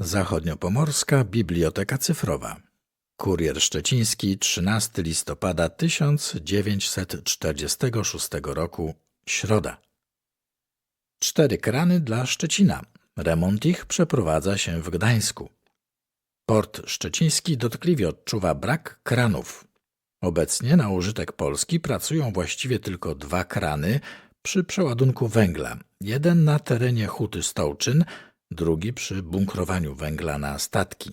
Zachodniopomorska Biblioteka Cyfrowa. Kurier Szczeciński 13 listopada 1946 roku Środa. Cztery krany dla Szczecina. Remont ich przeprowadza się w Gdańsku. Port szczeciński dotkliwie odczuwa brak kranów. Obecnie na użytek Polski pracują właściwie tylko dwa krany przy przeładunku węgla. Jeden na terenie Huty Stołczyn, drugi przy bunkrowaniu węgla na statki.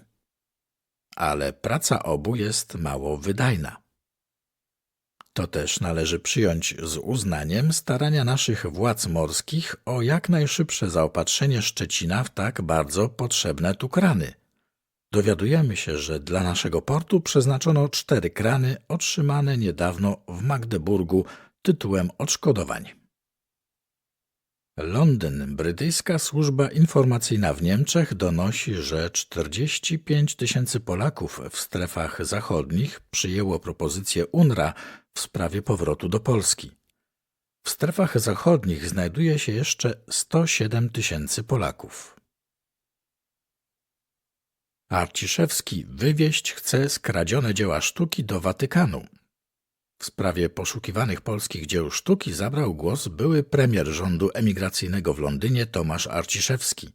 Ale praca obu jest mało wydajna. To też należy przyjąć z uznaniem starania naszych władz morskich o jak najszybsze zaopatrzenie Szczecina w tak bardzo potrzebne tu krany. Dowiadujemy się, że dla naszego portu przeznaczono cztery krany otrzymane niedawno w Magdeburgu tytułem odszkodowań. Londyn. Brytyjska służba informacyjna w Niemczech donosi, że 45 tysięcy Polaków w strefach zachodnich przyjęło propozycję UNRWA w sprawie powrotu do Polski. W strefach zachodnich znajduje się jeszcze 107 tysięcy Polaków. Arciszewski wywieźć chce skradzione dzieła sztuki do Watykanu. W sprawie poszukiwanych polskich dzieł sztuki zabrał głos były premier rządu emigracyjnego w Londynie Tomasz Arciszewski.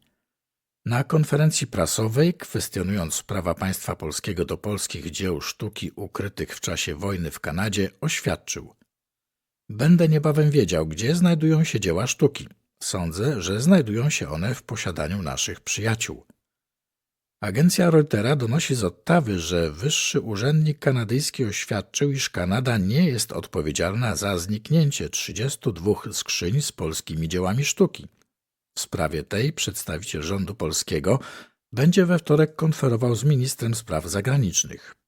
Na konferencji prasowej, kwestionując prawa państwa polskiego do polskich dzieł sztuki ukrytych w czasie wojny w Kanadzie, oświadczył: Będę niebawem wiedział, gdzie znajdują się dzieła sztuki. Sądzę, że znajdują się one w posiadaniu naszych przyjaciół. Agencja Reutera donosi z Ottawy, że wyższy urzędnik kanadyjski oświadczył, iż Kanada nie jest odpowiedzialna za zniknięcie 32 skrzyń z polskimi dziełami sztuki. W sprawie tej przedstawiciel rządu polskiego będzie we wtorek konferował z ministrem spraw zagranicznych.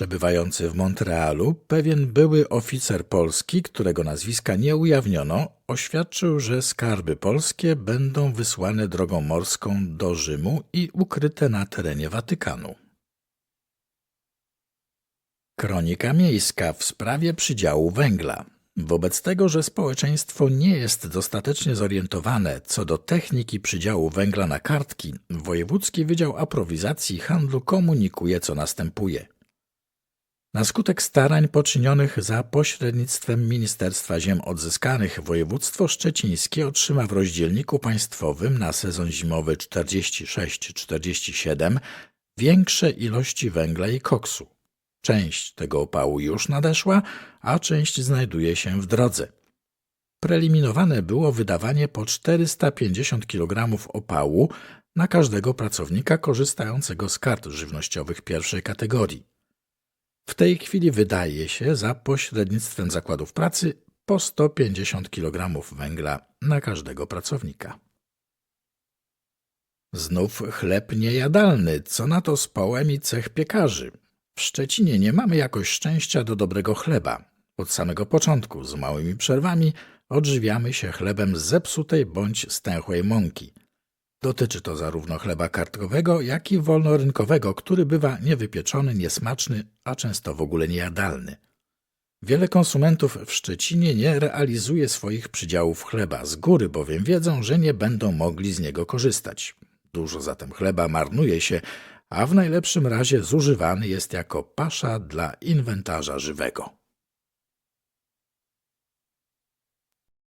Przebywający w Montrealu, pewien były oficer polski, którego nazwiska nie ujawniono, oświadczył, że skarby polskie będą wysłane drogą morską do Rzymu i ukryte na terenie Watykanu. Kronika miejska w sprawie przydziału węgla. Wobec tego, że społeczeństwo nie jest dostatecznie zorientowane co do techniki przydziału węgla na kartki, Wojewódzki Wydział Aprowizacji Handlu komunikuje, co następuje. Na skutek starań poczynionych za pośrednictwem Ministerstwa Ziem Odzyskanych województwo szczecińskie otrzyma w rozdzielniku państwowym na sezon zimowy 46-47 większe ilości węgla i koksu. Część tego opału już nadeszła, a część znajduje się w drodze. Preliminowane było wydawanie po 450 kg opału na każdego pracownika korzystającego z kart żywnościowych pierwszej kategorii. W tej chwili wydaje się za pośrednictwem zakładów pracy po 150 kg węgla na każdego pracownika. Znów chleb niejadalny, co na to z połem i cech piekarzy. W Szczecinie nie mamy jakoś szczęścia do dobrego chleba. Od samego początku, z małymi przerwami, odżywiamy się chlebem zepsutej bądź stęchłej mąki. Dotyczy to zarówno chleba kartkowego, jak i wolnorynkowego, który bywa niewypieczony, niesmaczny, a często w ogóle niejadalny. Wiele konsumentów w Szczecinie nie realizuje swoich przydziałów chleba, z góry bowiem wiedzą, że nie będą mogli z niego korzystać. Dużo zatem chleba marnuje się, a w najlepszym razie zużywany jest jako pasza dla inwentarza żywego.